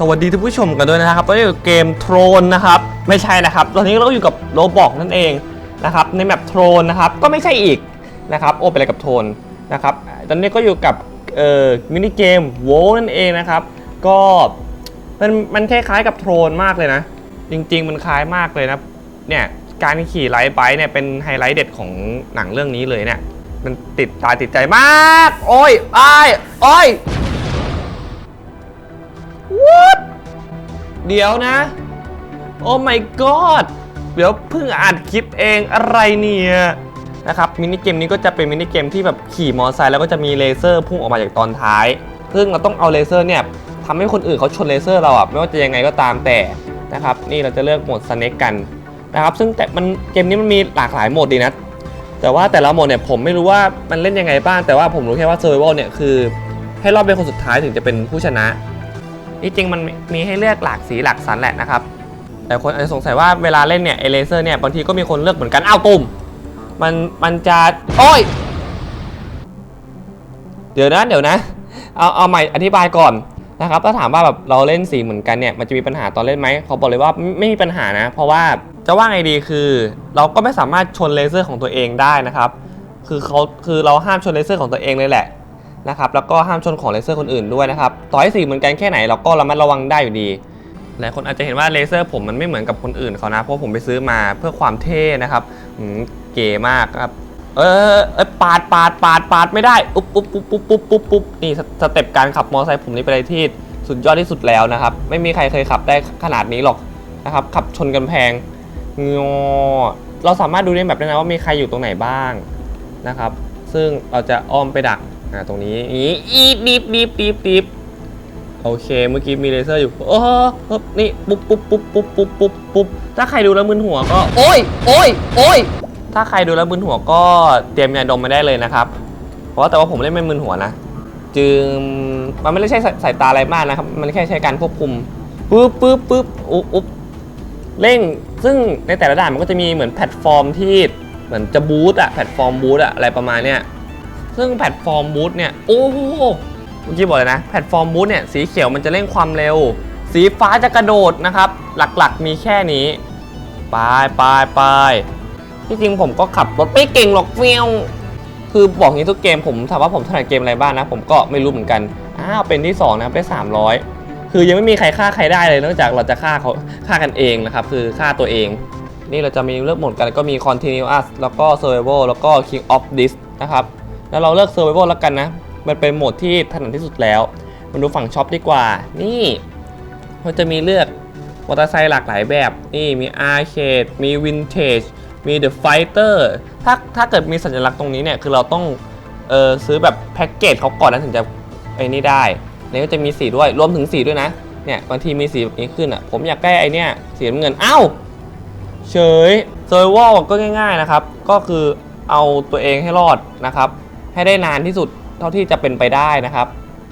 สวัสดีท่านผู้ชมกันด้วยนะครับตอนนี้อยู่เกมโทรนนะครับ ไม่ใช่นะครับ ตอนนี้เราก็อยู่กับโรบอกนั่นเองนะครับ ในแมปโทรนนะครับ ก็ไม่ใช่อีกนะครับ โอ้ไปอะไรกับโทนนะครับ ตอนนี้ก็อยู่กับเอ่อมินิเกมโวนั่นเองนะครับ ก็มันมันคล้ายๆกับโทรนมากเลยนะ จริง ๆ มันคล้ายมากเลยนะ เนี่ยการขี่ไลท์ไบค์เนี่ยเป็นไฮไลท์เด็ดของหนังเรื่องนี้เลยเนี่ย มันติดตาติดใจมาก โอ้ยอ้ายโอ้ย What เดี๋ยวนะ โอ้ my god เดี๋ยวเพิ่งอ่านคลิปเองอะไรเนี่ยนะครับมินิเกมนี้ก็จะเป็นมินิเกมที่แบบขี่มอเตอร์ไซค์แล้วก็จะมีเลเซอร์พุ่งออกมาจากตอนท้าย ซึ่งเราต้องเอาเลเซอร์เนี่ยทำให้คนอื่นเขาชนเลเซอร์เราอะไม่ว่าจะยังไงก็ตามแต่นะครับนี่เราจะเลือกโหมดสเน็กกันนะครับซึ่งแต่มันเกมนี้มันมีหลากหลายโหมดดีนะ แต่ว่าแต่ละโหมดเนี่ยผมไม่รู้ว่ามันเล่นยังไงบ้างแต่ว่าผมรู้แค่ว่า Survival เนี่ยคือให้รอบเป็นคนสุดท้ายถึงจะเป็นผู้ชนะ ที่จริงมันมีให้เลือกหลากสีหลากสันแหละนะครับ แต่คนอาจจะสงสัยว่าเวลาเล่นเนี่ยเอเลเซอร์เนี่ยบางทีก็มีคนเลือกเหมือนกันอ้าวตุ่มมันมันจะโอ้ยเดี๋ยวนะเดี๋ยวนะเอาเอาใหม่อธิบายก่อนนะครับถ้าถามว่าแบบเราเล่นสีเหมือนกันเนี่ยมันจะมีปัญหาตอนเล่นไหมเขาบอกเลยว่าไมไม่มีปัญหานะ เพราะว่าจะว่าไงดีคือ เราก็ไม่สามารถชนเลเซอร์ของตัวเองได้นะครับ คือเขาคือเราห้ามชนเลเซอร์ของตัวเองเลยแหละ นะครับแล้วก็ห้ามชนของเลเซอร์คนอื่นด้วยนะครับต่อให้สีเหมือนกันแค่ไหนเราก็ระมัดระวังได้อยู่ดีหลายคนอาจจะเห็นว่าเลเซอร์ผมมันไม่เหมือนกับคนอื่นเขานะเพราะผมไปซื้อมาเพื่อความเท่นะครับเก๋มากครับเออเอยปาดปาดปาดปาดไม่ได้อุ๊บอุ๊บปุ๊บปุ๊บปุ๊บปุ๊บปุ๊บนี่สสเต็ปการขับมอเตอร์ไซค์ผมนี่เป็นอะไรที่สุดยอดที่สุดแล้วนะครับ ไม่มีใครเคยขับได้ขนาดนี้หรอกนะครับขับชนกันแพงงอเราสามารถดูในแบบได้นะว่ามีใครอยู่ตรงไหนบ้างนะครับ ซึ่งเราจะอ้อมไปดัก อ่าตรงนี้อีอีดดิบดิบดิบดิบโอเค เมื่อกี้มีเลเซอร์อยู่โอ้โหปึ๊บนี่ปุ๊บปุ๊บปุ๊บปุ๊บปุ๊บปุ๊บปุ๊บถ้าใครดูแล้วมึนหัวก็ โอ้ยโอ้ยโอ้ยถ้าใครดูแล้วมึนหัวก็เตรียมยาดมมาได้เลยนะครับ เพราะแต่ว่าผมเล่นไม่มึนหัวนะ จึงมันไม่ได้ใช้สายสายตาอะไรมากนะครับ มันแค่ใช้การควบคุมปุ๊บปุ๊บปุ๊บอุ๊บอุ๊บเร่ง ซึ่งในแต่ละด่านมันก็จะมีเหมือนแพลตฟอร์มที่เหมือนจะบูตอะแพลตฟอร์มบูตอะอะไรประมาณเนี้ย ซึ่งแพลตฟอร์มบูทเนี่ย โอ้โหเมื่อกี้บอกเลยนะ แพลตฟอร์มบูทเนี่ย สีเขียวมันจะเร่งความเร็ว สีฟ้าจะกระโดดนะครับ หลักๆมีแค่นี้ไปไปไปที่จริงผมก็ขับรถไม่เก่งหรอกเฟี้ยวคือบอกงี้ทุกเกมผมถามว่าผมถนัดเกมอะไรบ้างนะ ผมก็ไม่รู้เหมือนกัน อ้าวเป็นที่ 2 นะครับได้ 300 คือยังไม่มีใครฆ่าใครได้เลยนอกจากเราจะฆ่าเขาฆ่ากันเองนะครับ คือฆ่าตัวเอง นี่เราจะมีเลือกหมดกันก็มี continuous แล้วก็ survival แล้วก็ king of this นะครับ แล้วเราเลือก survival แล้วกันนะ มันเป็นโหมดที่ถนัดที่สุดแล้ว มาดูฝั่งช็อปดีกว่า นี่มันจะมีเลือกมอเตอร์ไซค์หลากหลายแบบ นี่มี arcade มี vintage มี the fighter ถ้าถ้าเกิดมีสัญลักษณ์ตรงนี้เนี่ย คือเราต้องเออซื้อแบบแพ็กเกจเขาก่อนนะถึงจะไอ้นี่ได้นี่ก็จะมีสีด้วย รวมถึงสีด้วยนะ เนี่ยบางทีมีสีแบบนี้ขึ้นอะ ผมอยากได้ไอเนี่ยสีน้ำเงิน เอ้า เฉย survival ก็ง่าย ๆนะครับ ก็คือเอาตัวเองให้รอดนะครับ ให้ได้นานที่สุดเท่าที่จะเป็นไปได้นะครับ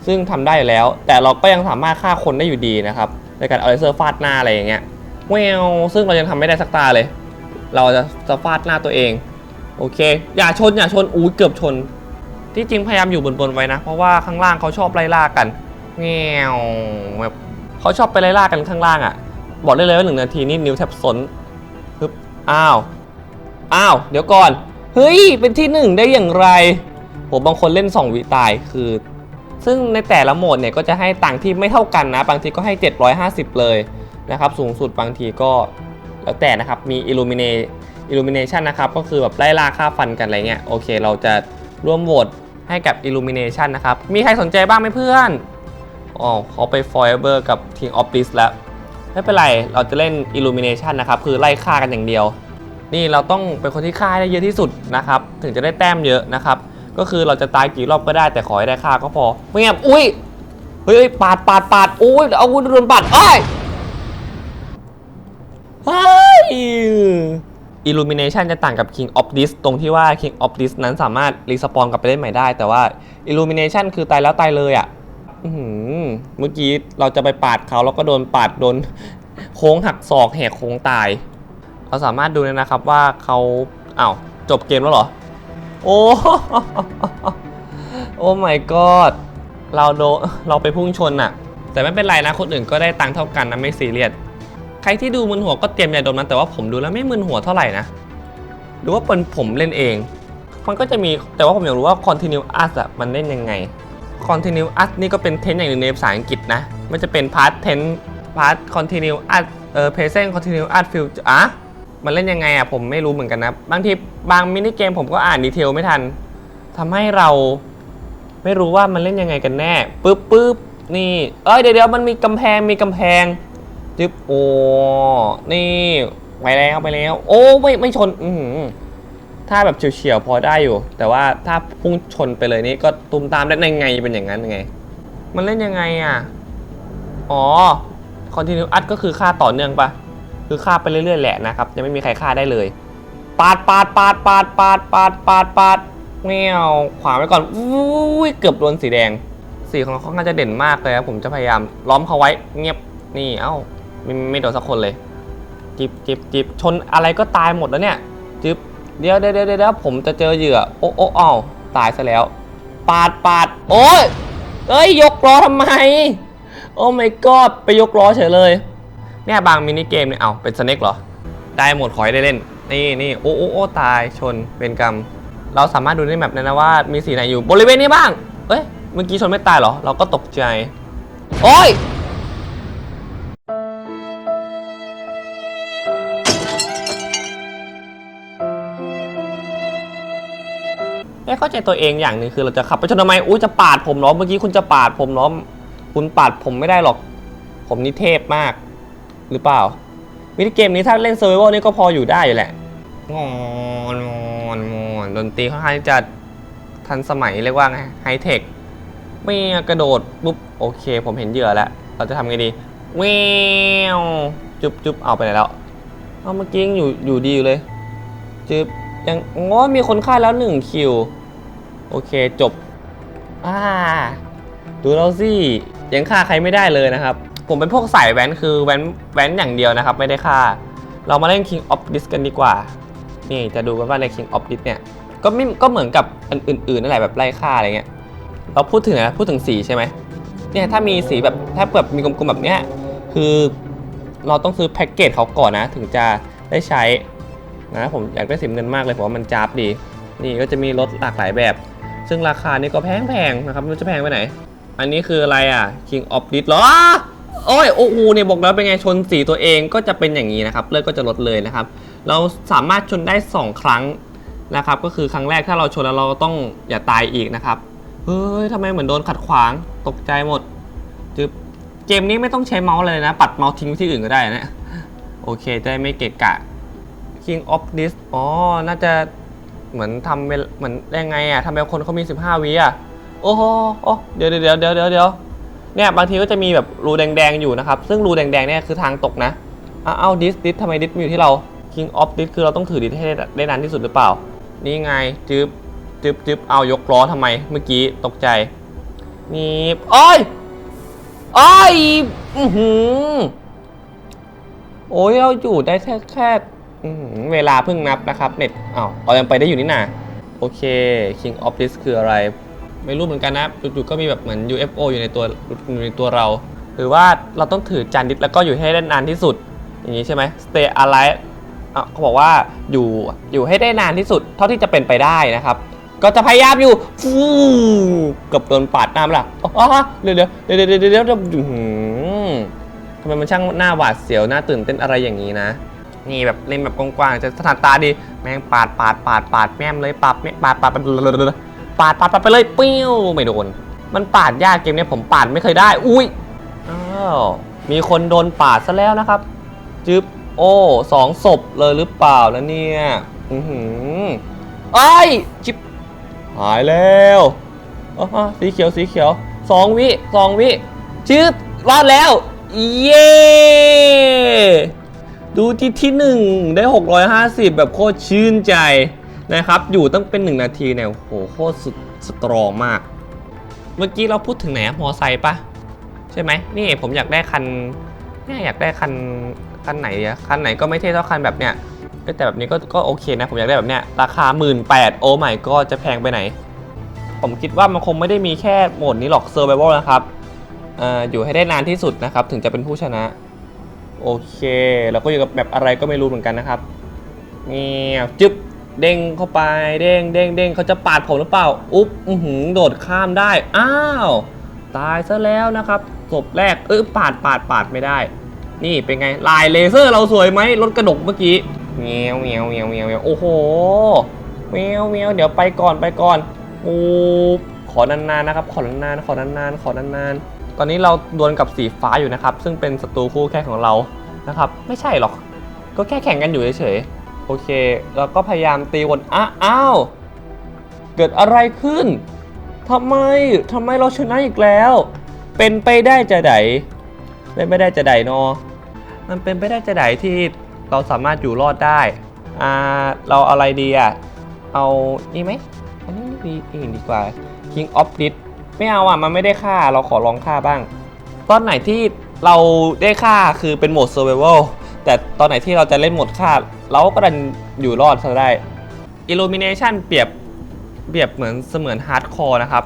ซึ่งทำได้อยู่แล้ว แต่เราก็ยังสามารถฆ่าคนได้อยู่ดีนะครับในการเอาเลเซอร์ฟาดหน้าอะไรอย่างเงี้ยแววซึ่งเรายังทำไม่ได้สักตาเลย เราจะจะฟาดหน้าตัวเอง โอเค อย่าชนอย่าชนอู้เกือบชน ที่จริงพยายามอยู่บนๆไว้นะ เพราะว่าข้างล่างเขาชอบไล่ล่ากันแงวแบบเขาชอบไปไล่ล่ากันข้างล่างอะ่ะ บอกได้เลยว่าหนึ่งนาทีนี่นิ้วแทบสนปึ๊บอ้าวอ้าว เดี๋ยวก่อน เฮ้ย เป็นที่หนึ่งได้อย่างไร บางคนเล่น 2 วิตายคือ ซึ่งในแต่ละโหมดเนี่ยก็จะให้ตังที่ไม่เท่ากันนะ บางทีก็ให้ 750 เลยนะครับ สูงสุดบางทีก็แล้วแต่นะครับ มี Illumine Illumination นะครับ ก็คือแบบไล่ล่าค่าฟันกันอะไรเงี้ย โอเค เราจะร่วมโหวตให้กับ Illumination นะครับ มีใครสนใจบ้างไหมเพื่อนอ๋อเขาไป Forever กับ King of Bliss แล้ว ไม่เป็นไร เราจะเล่น Illumination นะครับ คือไล่ฆ่ากันอย่างเดียว นี่เราต้องเป็นคนที่ฆ่าได้เยอะที่สุดนะครับ ถึงจะได้แต้มเยอะนะครับ ก็คือเราจะตายกี่รอบก็ได้แต่ขอให้ได้ฆ่าก็พอไม่งั้นอุ้ยเฮ้ยปาดปาดปาดอุ้ยเอาวุธโดนปาดเอ้ยเฮ้ย Illumination จะต่างกับ King of This ตรงที่ว่า King of This นั้นสามารถรีสปอนกลับไปเล่นใหม่ได้ แต่ว่า Illumination คือตายแล้วตายเลยอะ่ะเมื่อกี้เราจะไปปาดเขาแล้วก็โดนปาดโดนโค้งหักศอกแหกโค้งตาย เราสามารถดูเลยนะครับว่าเขาอ้าวจบเกมแล้วเหรอ โอ้โอ้ my god เราโดเราไปพุ่งชนอะแต่ไม่เป็นไรนะคนอื่นก็ได้ตังค์เท่ากันนะไม่ซีเรียสใครที่ดูมึนหัวก็เตรียมยาดมนะแต่ว่าผมดูแล้วไม่มึนหัวเท่าไหร่นะหรือว่าเป็นผมเล่นเอง มันก็จะมีแต่ว่าผมอยากรู้ว่า continuous อะมันเล่นยังไง continuous นี่ก็เป็นเทนอย่างหนึ่งในภาษาอังกฤษนะ มันจะเป็น past tense past continuous เอ่อ present continuous future อะ มันเล่นยังไงอะผมไม่รู้เหมือนกันนะ บางทีบางมินิเกมผมก็อ่านดีเทลไม่ทันทำให้เราไม่รู้ว่ามันเล่นยังไงกันแน่ปึ๊บปึ๊บนี่ เอ้ยเดี๋ยวเดี๋ยวมันมีกำแพงมีกำแพงจึ๊บโอ้นี่ไปแล้วไปแล้ว โอ้ไม่ไม่ชน อืถ้าแบบเฉียวๆพอได้อยู่ แต่ว่าถ้าพุ่งชนไปเลยนี่ก็ตุมตามได้ยังไงเป็นอย่างนั้นไง มันเล่นยังไงอะ อ๋อ continue อัดก็คือค่าต่อเนื่องปะ คือค่าไปเรื่อยๆแหละนะครับยังไม่มีใครฆ่าได้เลย ปาดปาดปาดปาดปาดปาดปาดปาดแมวขวางไว้ก่อนอุ้ยเกือบโดนสีแดง สีของเขาค่อนข้าจะเด่นมากเลยครับผมจะพยายามล้อมเขาไว้เงียบนี่เอ้าไม่ไม่โดนสักคนเลย จิบจิบจิบชนอะไรก็ตายหมดแล้วเนี่ยจิบเดี๋ยวเดี๋ยวเดี๋ยวเดี๋ยวผมจะเจอเหยื่อโอ้โอ้อ้าวตายซะแล้ว ปาดปาดโอ้ยเอ้ยยกล้อทำไม โอ้ my god ไปยกล้อเฉยเลย เนี่ยบางมินิเกมเนี่ยเอาเป็นสเน็กเหรอ ได้หมดขอให้ได้เล่น นี่นี่โอ้โอ้โอ้ตายชนเป็นกรรม เราสามารถดูในแมปนั้นนะว่ามีสีไหนอยู่บริเวณนี้บ้าง เอ้ยเมื่อกี้ชนไม่ตายเหรอ เราก็ตกใจ โอ้ยไม่เข้าใจตัวเองอย่างหนึ่งคือเราจะขับไปชนทำไมอุ้ยจะปาดผมเหรอเมื่อกี้คุณจะปาดผมเหรอคุณปาดผมไม่ได้หรอก ผมนี่เทพมาก หรือเปล่าวิธีเกมนี้ถ้าเล่นเซอร์ไวนี่ก็พออยู่ได้อยู่แหละงอนงอนงอนดนตรีค่อนข้างจะทันสมัยเรียกว่าไงไฮเทคไม่กระโดดปุ๊บโอเค ผมเห็นเหยื่อแล้ว เราจะทำไงดีแววจุ๊บจุ๊บเอาไปไหนแล้วเอาเมื่อกี้ยังอยู่อยู่ดีอยู่เลยจุ๊บยังง้อมีคนฆ่าแล้วหนึ่งคิว โอเคจบอ่าดูเราสิยังฆ่าใครไม่ได้เลยนะครับ ผมเป็นพวกสายแว้นคือแว้นแว้นอย่างเดียวนะครับ ไม่ได้ฆ่า เรามาเล่น King of Dis กันดีกว่า นี่จะดูกันว่าใน King of Dis เนี่ยก็ไม่ก็เหมือนกับอันอื่นๆนั่นแหละแบบไล่ฆ่าอะไรเงี้ยเราพูดถึงนะพูดถึงสีใช่ไหมเนี่ยถ้ามีสีแบบถ้าแบบมีกลมๆแบบเนี้ยคือเราต้องซื้อแพ็กเกจเขาก่อนนะ ถึงจะได้ใช้นะผมอยากได้สีเงินมากเลยผมว่ามันจ้าบดี นี่ก็จะมีรถหลากหลายแบบ ซึ่งราคานี่ก็แพงๆนะครับม่รู้จะแพงไปไหน อันนี้คืออะไรอะ King of Dis เหรอ โอ้ยโอ้โหเนี่ยบอกแล้วเป็นไงชนสีตัวเองก็จะเป็นอย่างนี้นะครับเลือดก็จะลดเลยนะครับ เราสามารถชนได้ 2 ครั้งนะครับ ก็คือครั้งแรกถ้าเราชนแล้วเราต้องอย่าตายอีกนะครับเฮ้ยทำไมเหมือนโดนขัดขวางตกใจหมดจึบเกมนี้ไม่ต้องใช้เมาส์เลยนะ ปัดเมาส์ทิ้งไว้ที่อื่นก็ได้นะโอเคได้ไม่เกะกะ King of Dis อ๋อ น่าจะเหมือนทำเป็นเหมือนยังไงอะทำไมคนเขามี 15วิอะโอ้โหเดี๋ยวเดี๋ยวเดี๋ยวเดี๋ยวเดี๋ยว เนี่ยบางทีก็จะมีแบบรูแดงๆอยู่นะครับ ซึ่งรูแดงๆเนี่ยคือทางตกนะอ้าวเอาดิสดิสทำไมดิสมาอยู่ที่เรา King of Dis คือเราต้องถือดิสให้ได้นานที่สุดหรือเปล่า นี่ไงจึ๊บจึ๊บจึ๊บเอายกล้อทำไมเมื่อกี้ตกใจ นี่โอ้ยโอ้ยอือหือโอ้ยเราอยู่ได้แค่แค่เวลาเพิ่งนับนะครับ เน็ตอ้าวเรายังไปได้อยู่นี่นาโอเค King of This คืออะไร ไม่รู้เหมือนกันนะจู่ๆก็มีแบบเหมือน UFO อยู่ในตัวอยู่ในตัวเรา หรือว่าเราต้องถือจานดิสแล้วก็อยู่ให้ได้นานที่สุด อย่างนี้ใช่ไหม Stay alive เขาบอกว่าอยู่อยู่ให้ได้นานที่สุด เท่าที่จะเป็นไปได้นะครับ ก็จะพยายามอยู่ฟูเกับโดนปาดน้าไหมล่ะอ๋อเดี๋ยวเดี๋ยวเดี๋ยวเดี๋ยวเดี๋ยวเดี๋ยวอื้อหือทำไมมันช่างหน้าหวาดเสียวหน้าตื่นเต้นอะไรอย่างนี้นะนี่แบบเล่นแบบกว้างๆจะถนัดตาดี แม่งปาดปาดปาดปาดแม่มเลยปาดแม่ปาดปาดปาด ปาดปาดปาดไปเลยปิ้วไม่โดน มันปาดยากเกมเนี้ยผมปาดไม่เคยได้ อุ้ยอ้าวมีคนโดนปาดซะแล้วนะครับ จึ๊บโอ้สองศพเลยหรือเปล่าแล้วเนี่ยอือหือไอ้ยจิบหายแล้วอ๋อสีเขียวสีเขียวสองวิสองวิจึ๊บรอดแล้ว เย้ดูที่ที่หนึ่งได้ 650 แบบโคตรชื่นใจ นะครับ อยู่ตั้งเป็น 1 นาทีเนี่ยโอ้โหโคตรสุดสตรองมาก เมื่อกี้เราพูดถึงไหนอะมอไซค์ปะใช่ไหมนี่ผมอยากได้คันเนี่ยอยากได้คันคันไหนอะคันไหนก็ไม่เท่เท่าคันแบบเนี้ยแต่แบบนี้ก็ก็โอเคนะ ผมอยากได้แบบเนี้ยราคา 1 8ื่นแปดโอ้ไม่ก็จะแพงไปไหน ผมคิดว่ามันคงไม่ได้มีแค่โหมดนี้หรอกเซอร์ไ a เวลนะครับออยู่ให้ได้นานที่สุดนะครับ ถึงจะเป็นผู้ชนะ โอเคเราก็อยู่กับแบบอะไรก็ไม่รู้เหมือนกันนะครับเงี้ยจึ๊บ เด้งเข้าไปเด้งเด้งเด้งเขาจะปาดผมหรือเปล่า อุ๊บอือหือโดดข้ามได้ อ้าว ตายซะแล้วนะครับศพแรกเออปาดปาดปาดไม่ได้ นี่เป็นไงลายเลเซอร์เราสวยไหมรถกระดกเมื่อกี้เงี้ยวเงี้ยวเงี้ยวเงี้ยวเงี้ยวโอ้โหเงี้ยวเงี้ยวเดี๋ยวไปก่อนไปก่อนโอ้ขอนานๆนะครับ ขอนานๆขอนานๆขอนานๆตอนนี้เราดวลกับสีฟ้าอยู่นะครับ ซึ่งเป็นศัตรูคู่แข่งของเรานะครับ ไม่ใช่หรอก ก็แค่แข่งกันอยู่เฉยๆ โอเคเราก็พยายามตีวนอ้าอ้าว เกิดอะไรขึ้นทำไมทำไมเราชนะอีกแล้ว เป็นไปได้จะไดเป็นไปได้จะไดเนอมันเป็นไปได้จะไดที่เราสามารถอยู่รอดได้ อ่า เราเอะไรดีอะ เอานี่ไหมอันนี้ดีอื่นดีกว่า King of d i s ไม่เอาอะ มันไม่ได้ฆ่า เราขอลองฆ่าบ้าง ตอนไหนที่เราได้ฆ่าคือเป็นโหมด Survival แต่ตอนไหนที่เราจะเล่นหมดฆ่า เราก็ดันอยู่รอดซะได้ Illumination เปรียบเปรียบเหมือนเสมือนฮาร์ดคอร์นะครับ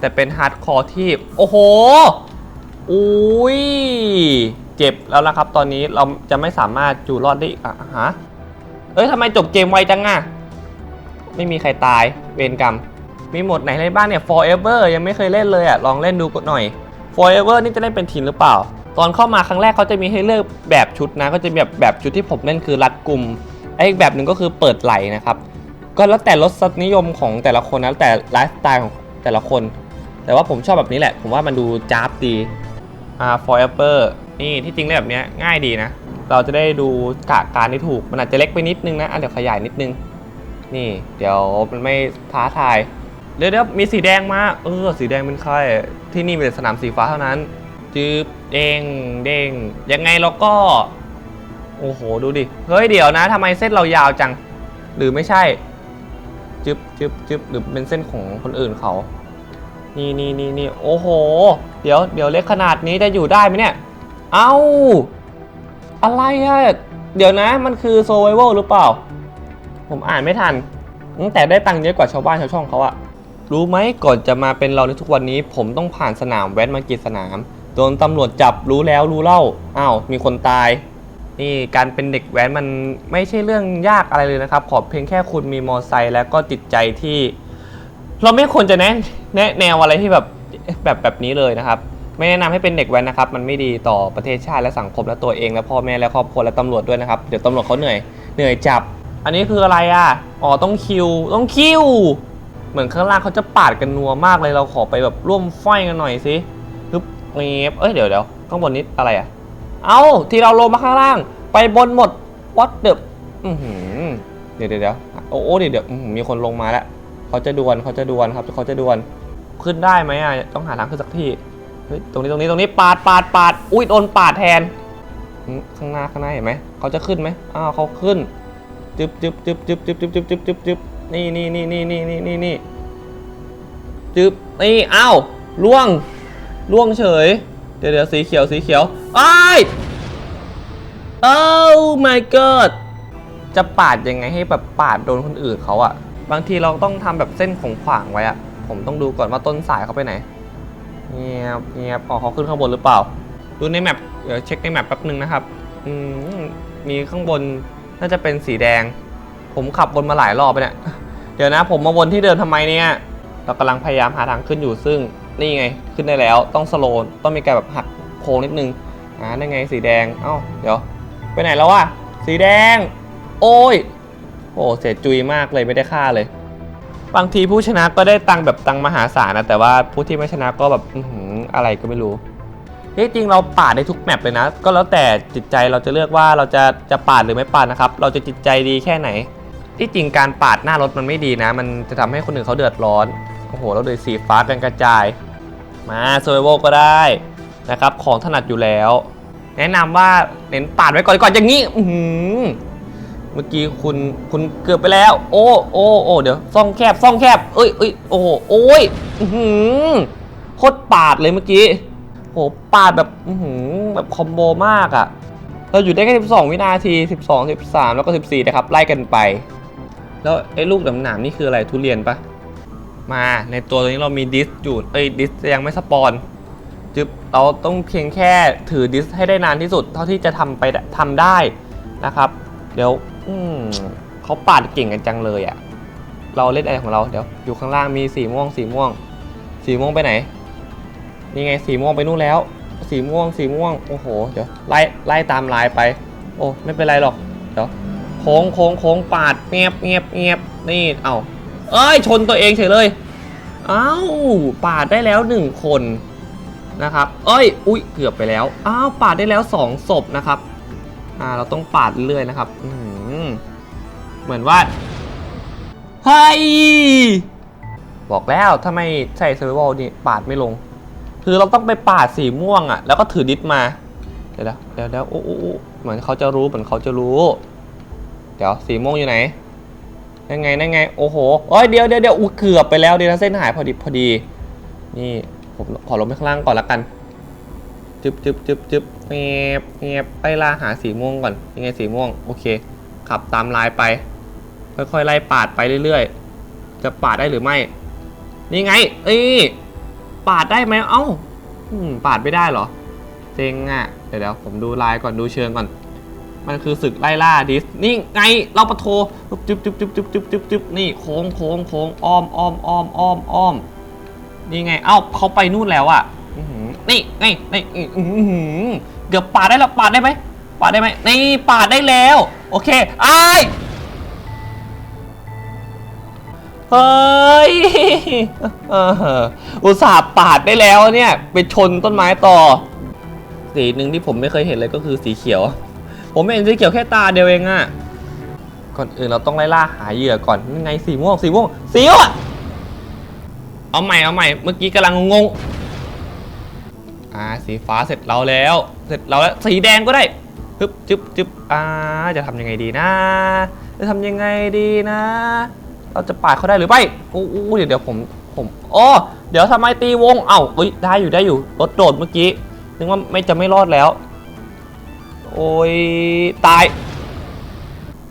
แต่เป็นฮาร์ดคอร์ที่ โอ้โหอุ้ยเจ็บแล้วนะครับ ตอนนี้เราจะไม่สามารถอยู่รอดได้อะฮะเอ้ยทำไมจบเกมไวจังอะไม่มีใครตายเวรกรรม มีหมดไหนเล่นบ้างเนี่ย forever ยังไม่เคยเล่นเลยอะลองเล่นดูกหน่อย forever นี่จะเล่นเป็นทีมหรือเปล่า ตอนเข้ามาครั้งแรกเขาจะมีให้เลือกแบบชุดนะ ก็จะมีแบบแบบชุดที่ผมเล่นคือรัดกลุ่มไอ้แบบหนึ่งก็คือเปิดไหลนะครับ ก็แล้วแต่รสนิยมของแต่ละคนนะแล้วแต่ไลฟ์สไตล์ของแต่ละคน แต่ว่าผมชอบแบบนี้แหละ ผมว่ามันดูจ้าบดีอ่า forever นี่ที่จริงเล่นแบบเนี้ยง่ายดีนะ เราจะได้ดูกะการที่ถูก มันอาจจะเล็กไปนิดนึงนะอะเดี๋ยวขยายนิดนึง นี่ เดี๋ยวมันไม่ท้าทายเดี๋ยวเดี๋ยวมีสีแดงมา เออ สีแดงเป็นใคร ที่นี่เป็นสนามสีฟ้าเท่านั้น จืบเด้งเด้งยังไงเราก็ โอ้โห ดูดิ เฮ้ย เดี๋ยวนะทำไมเส้นเรายาวจัง หรือไม่ใช่ จึบจึบจึบหรือเป็นเส้นของคนอื่นเขา นี่นี่นี่นี่โอ้โห เดี๋ยวเดี๋ยวเล็กขนาดนี้จะอยู่ได้ไหมเนี่ย เอ้า อะไรอะเดี๋ยวนะ มันคือ survival หรือเปล่า ผมอ่านไม่ทันตั้งแต่ได้ตังค์เยอะกว่าชาวบ้านชาวช่องเขาอะรู้ไหมก่อนจะมาเป็นเราในทุกวันนี้ ผมต้องผ่านสนามแว้นมากี่สนาม โดนตำรวจจับรู้แล้วรู้เล่าอ้าวมีคนตาย นี่การเป็นเด็กแว้นมันไม่ใช่เรื่องยากอะไรเลยนะครับ ขอเพียงแค่คุณมีมอไซค์และก็จิตใจที่ เราไม่ควรจะแนะแนะแนวอะไรที่แบบแบบแบบนี้เลยนะครับ ไม่แนะนำให้เป็นเด็กแว้นนะครับ มันไม่ดีต่อประเทศชาติและสังคมและตัวเองและพ่อแม่และครอบครัวและตำรวจด้วยนะครับเดี๋ยวตำรวจเขาเหนื่อยเหนื่อยจับ อันนี้คืออะไรอะอ๋อต้องคิวต้องคิวเหมือนข้างล่างเขาจะปาดกันนัวมากเลยเราขอไปแบบร่วมไฟกันหน่อยสิ เงียบเอ้ยเดี๋ยวเดี๋ยวข้างบนนี้อะไรอะ เอาที่เราลงมาข้างล่าง ไปบนหมดวัดเดือบอือหือเดี๋ยวเดี๋ยวเดี๋ยวโอ้โอ้เดี๋ยวเดี๋ยวมีคนลงมาแล้วเขาจะดวลเขาจะดวลครับเขาจะดวลขึ้นได้ไหมอะต้องหาทางขึ้นสักที่เฮ้ยตรงนี้ตรงนี้ตรงนี้ปาดปาดปาดอุ้ยโดนปาดแทนข้างหน้าข้างหน้าเห็นไหมเขาจะขึ้นไหมอ้าวเขาขึ้นจึ๊บจึ๊บจึ๊บจึ๊บจึ๊บจึ๊บจึ๊บจึ๊บจึ๊บจึ๊บนี่นี่นี่นี่นี่นี่นี่จึ๊บนี่อ้าวล่วง ล่วงเฉย เดี๋ยวเดี๋ยวสีเขียวสีเขียวอ้าย Oh my god จะปาดยังไงให้แบบปาดโดนคนอื่นเขาอะบางทีเราต้องทำแบบเส้นของขวางไว้อะผมต้องดูก่อนว่าต้นสายเขาไปไหนเงียบเงียบอ๋อเขาขึ้นข้างบนหรือเปล่า ดูในแมปเดี๋ยวเช็คในแมปแป๊บนึงนะครับอืมมีข้างบนน่าจะเป็นสีแดง ผมขับวนมาหลายรอบไปเนี่ยเดี๋ยวนะ ผมมาวนที่เดิมทำไมเนี่ย เรากำลังพยายามหาทางขึ้นอยู่ซึ่ง นี่ไงขึ้นได้แล้วต้องสโลว์ต้องมีการแบบหักโค้งนิดนึงอ่าได้ไงสีแดงเอ้าเดี๋ยวไปไหนแล้ววะสีแดง โอ้ยโอ้เสียจุยมากเลยไม่ได้ค่าเลย บางทีผู้ชนะก็ได้ตังแบบตังมหาศาลนะแต่ว่าผู้ที่ไม่ชนะก็แบบอือะไรก็ไม่รู้ที่จริงเราปาดได้ทุกแมปเลยนะ ก็แล้วแต่จิตใจเราจะเลือกว่าเราจะจะปาดหรือไม่ปาดนะครับ เราจะจิตใจดีแค่ไหน ที่จริงการปาดหน้ารถมันไม่ดีนะ มันจะทำให้คนอื่นเขาเดือดร้อน โอ้โห แล้วโดยสีฟ้ากันกระจาย มาโซเวก็ได้นะครับ ของถนัดอยู่แล้ว แนะนำว่าเน้นปาดไว้ก่อนก่อนอย่างนี้อืเมื่อกี้คุณคุณเกือบไปแล้ว โอ้โอ้โอ้เดี๋ยวซ่องแคบซ่องแคบ เอ้ยเอ้ยโอ้โหโอ้ยอื้อหือโคตรปาดเลยเมื่อกี้โหปาดแบบอหือแบบคอมโบมากอะ่ะ เราอยู่ได้แค่12 วินาที 12 13 แล้วก็ 14 นะครับ ไล่กันไป แล้วไอ้ลูกหนามๆนี่คืออะไรทุเรียนปะ มาในตัวนี้เรามีดิสอยู่เอ้ยดิสยังไม่สปอนจึ๊บเราต้องเพียงแค่ถือดิสให้ได้นานที่สุด เท่าที่จะทำไปทำได้นะครับ เดี๋ยวอืมเขาปาดเก่งกันจังเลยอะ่ะเราเล่นอะไรของเราเดี๋ยวอยู่ข้างล่างมีสีม่วงสีม่วง สีม่วงไปไหนนี่ไงสีม่วงไปนู่นแล้ว สีม่วงสีม่วงโอ้โหเดี๋ยวไล่ไล่ตามลายไป โอ้ไม่เป็นไรหรอกเดี๋ยวโค้งโค้งโค้งปาดเงียบเงียบเงียบนี่เอ้าเอ้ยชนตัวเองเฉยเลย อ้าวปาดได้แล้วหนึ่งคนนะครับ เอ้ย อุ้ย เกือบไปแล้ว อ้าว ปาดได้แล้วสองศพนะครับ อ่า เราต้องปาดเรื่อยนะครับ อืเหมือนว่า เฮ้ย บอกแล้วถ้าไม่ใส่เซอร์ไวลนี่ปาดไม่ลง คือเราต้องไปปาดสีม่วงอะ่ะ แล้วก็ถือดิสมา เดี๋ยวนะเดี๋ยวเดี๋ยวโอ้โอ้โอ้เหมือนเขาจะรู้ เหมือนเขาจะรู้ เดี๋ยวสีม่วงอยู่ไหน นั่นไงนั่นไงโอ้โหโอ้ยเดี๋ยวเดี๋ยวเดี๋ยวอู้เกือบไปแล้วดีนะเส้นหายพอดีพอดี นี่ผมขอลงไปข้างล่างก่อนละกันจึ๊บจึ๊บจึ๊บจึ๊บเงียบเงียบไปล่าหาสีม่วงก่อนยังไงสีม่วงโอเค ขับตามลายไป ค่อยๆไล่ปาดไปเรื่อยๆ จะปาดได้หรือไม่ นี่ไง เอ้ยปาดได้ไหมเอ้าปาดไม่ได้เหรอเซ็งอะเดี๋ยวเดี๋ยวผมดูลายก่อนดูเชิงก่อน มันคือศึกไล่ล่าดิส นี่ไงเราปะโทจุ๊บจุ๊บจุ๊บจุ๊บจุ๊บจุ๊บจุ๊บนี่โค้งโค้งโค้งอ้อมอ้อมอ้อมอ้อมอ้อมนี่ไง เอ้าเขาไปนู่นแล้วอะนี่ไงนี่อื้อหือเดี๋ยวปาดได้แล้วปาดได้ไหมปาดได้ไหมนี่ปาดได้แล้ว โอเคไอ้ายเฮ้ยอุตส่าห์ปาดได้แล้วเนี่ย ไปชนต้นไม้ต่อ สีหนึ่งที่ผมไม่เคยเห็นเลยก็คือสีเขียว ผมเห็นสีเขียวแค่ตาเดียวเองอะก่อนอื่นเราต้องไล่ล่าหาเหยื่อก่อนนี่ไงสีม่วงสีม่วงสีม่วงเอาใหม่เอาใหม่เมื่อกี้กำลังงงอ่าสีฟ้าเสร็จเราแล้ว เสร็จเราแล้วสีแดงก็ได้ฮึบจึ๊บจึ๊บอ่าจะทำยังไงดีนะ จะทำยังไงดีนะ เราจะปาดเขาได้หรือไม่อู้อู้เดี๋ยวเดี๋ยวผมผมอ๋อเดี๋ยวทำไมตีวงเอ้าเอ้ยได้อยู่ได้อยู่รถโดดเมื่อกี้นึกว่าไม่จะไม่รอดแล้ว โอ้ยตาย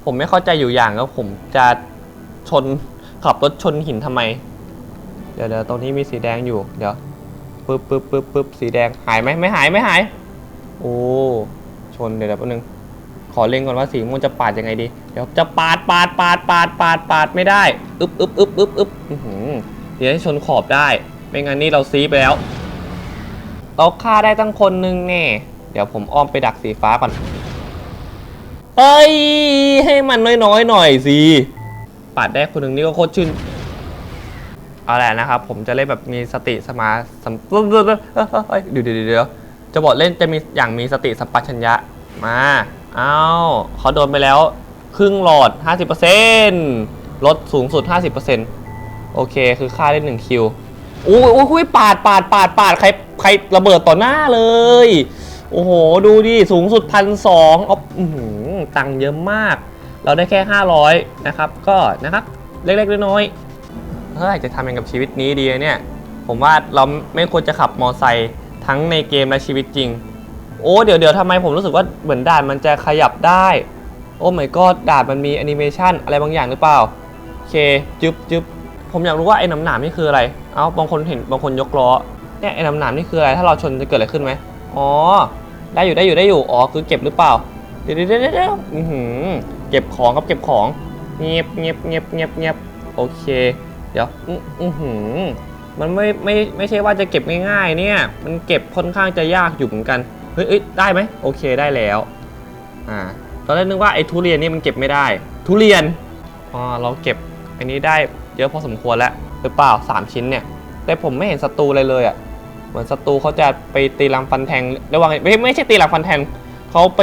ผมไม่เข้าใจอยู่อย่างแล้วผมจะชนขับรถชนหินทำไม เดี๋ยวเดี๋ยวตรงนี้มีสีแดงอยู่ เดี๋ยวปึ๊บปึ๊บปึ๊บปึ๊บสีแดงหายไหมไม่หายไม่หาย โอ้ชนเดี๋ยวเดี๋ยวแป๊บนึงขอเล็งก่อนว่าสีม่วงจะปาดยังไงดี เดี๋ยวจะปาดปาดปาดปาดปาดปาดไม่ได้อึ๊บอึ๊บอึ๊บอึ๊บอึ๊บเดี๋ยวให้ชนขอบได้ ไม่งั้นนี่เราซีไปแล้ว เราฆ่าได้ตั้งคนนึงแน่ เดี๋ยวผมอ้อมไปดักสีฟ้าก่อนเฮ้ย ให้มันน้อยๆหน่อยสิปาดได้คนหนึ่งนี่ก็โคตรชื่นเอาแหละนะครับ ผมจะเล่นแบบมีสติสมาสัมเฮ้ยเดี๋ยวเดี๋ยวเดี๋ยวจะบอกเล่นจะมีอย่างมีสติสัมปชัญญะมาเอาเขาโดนไปแล้ว ครึ่งหลอด 50%ลดสูงสุด 50%โอเค คือค่าได้1คิวอุ้ยอุ้ยปาดปาดปาดปาดใครใครระเบิดต่อหน้าเลย โอ้โห ดูดิ สูงสุดพันสองอออื้อหือตังค์เยอะมาก เราได้แค่ 500 นะครับ ก็นะครับ เล็กๆน้อยๆเฮ้ย จะทำยังไงกับชีวิตนี้ดีเนี่ย ผมว่าเราไม่ควรจะขับมอไซค์ทั้งในเกมและชีวิตจริง โอ้เดี๋ยวเดี๋ยวทำไมผมรู้สึกว่าเหมือนด่านมันจะขยับได้ โอ้ my god ด่านมันมีแอนิเมชันอะไรบางอย่างหรือเปล่า โอเค จึ๊บจึ๊บผมอยากรู้ว่าไอ้นามหนามนี่คืออะไร เอ้า บางคนเห็น บางคนยกล้อ เนี่ยไอ้นามหนามนี่คืออะไร ถ้าเราชนจะเกิดอะไรขึ้นไหมอ๋อ ได้อยู่ได้อยู่ได้อยู่ อ๋อคือเก็บหรือเปล่า เดี๋ยวเดี๋ยวเดี๋ยวอือหือเก็บของครับเก็บของ เงียบเงียบเงียบเงียบเงียบโอเค เดี๋ยว อือหือมันไม่ไม่ไม่ใช่ว่าจะเก็บง่ายๆเนี่ย มันเก็บค่อนข้างจะยากอยู่เหมือนกัน เฮ้ยเอ้ยได้ไหมโอเคได้แล้ว อ่า ตอนแรกนึกว่าไอ้ทุเรียนนี่มันเก็บไม่ได้ ทุเรียน อ๋อเราเก็บอันนี้ได้เยอะพอสมควรแล้วหรือเปล่า 3 ชิ้นเนี่ย แต่ผมไม่เห็นศัตรูเลยเลยอะ่ะ เหมือนศัตรูเขาจะไปตีรังฟันแทงระวังไม่ไม่ใช่ตีรังฟันแทงเขาไป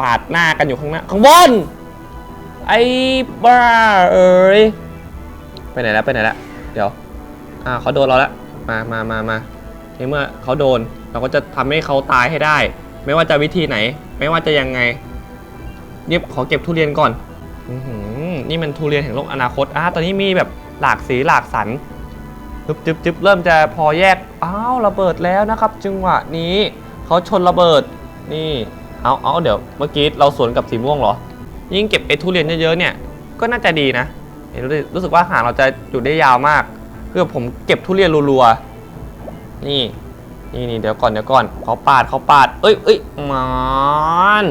ปาดหน้ากันอยู่ข้างหน้าข้างบนไอ้บ้าเอ้ยไปไหนแล้วไปไหนแล้วเดี๋ยวอ่าเขาโดนเราแล้วมามามามาในเมื่อเขาโดนเราก็จะทำให้เขาตายให้ได้ ไม่ว่าจะวิธีไหน ไม่ว่าจะยังไงเดี๋ยวขอเก็บทุเรียนก่อนอนี่มันทุเรียนแห่งโลกอนาคตอ่าตอนนี้มีแบบหลากสีหลากสัน จึ๊บจึ๊บจึ๊บเริ่มจะพอแยก อ้าวระเบิดแล้วนะครับจังหวะนี้เขาชนระเบิด นี่ เอาเอาเดี๋ยวเมื่อกี้เราสวนกับสีม่วงเหรอ ยิ่งเก็บไอ้ทุเรียนเยอะๆเนี่ย ก็น่าจะดีนะเรู้สึกว่าหางเราจะอยู่ได้ยาวมาก คือผมเก็บทุเรียนรัวๆ นี่ นี่นี่เดี๋ยวก่อนเดี๋ยวก่อนเขาปาดเขาปาด เอ้ยเอ้ยมัน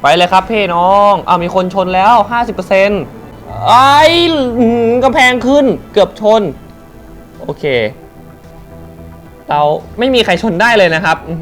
ไปเลยครับเพ่น้องอ้าวมีคนชนแล้ว 50%ไอ้ยอื้อหือกำแพงขึ้น เกือบชน โอเค เราไม่มีใครชนได้เลยนะครับอื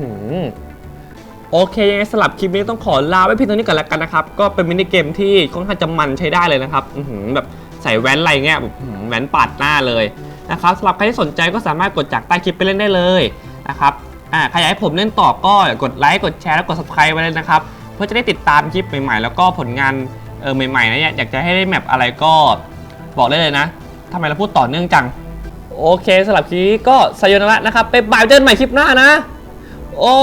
โอเคยังไงสลับคลิปนี้ต้องขอลาไว้เพียงเท่านี้ก่อนล้วกันนะครับ ก็เป็นมินิเกมที่ค่อนข้างจะมันใช้ได้เลยนะครับอืแบบใส่แว่นอะไรเงี้ยแบบแว่นปาดหน้าเลยนะครับสำหรับใครที่สนใจก็สามารถกดจากใต้คลิปไปเล่นได้เลยนะครับอ่าใครอยากให้ผมเล่นต่อก็กดไลค์กดแชร์และกด subscribe ไว้เลยนะครับ เพื่อจะได้ติดตามคลิปใหม่ๆ แล้วก็ผลงานเออใหม่ๆนะเนี่ยอยากจะให้ได้แมปอะไรก็บอกได้เลยนะทำไมเราพูดต่อเนื่องจัง โอเคสำหรับคลิปนี้ก็สายโยนาระนะครับ ไปบ่ายเจอกันใหม่คลิปหน้านะ โอ้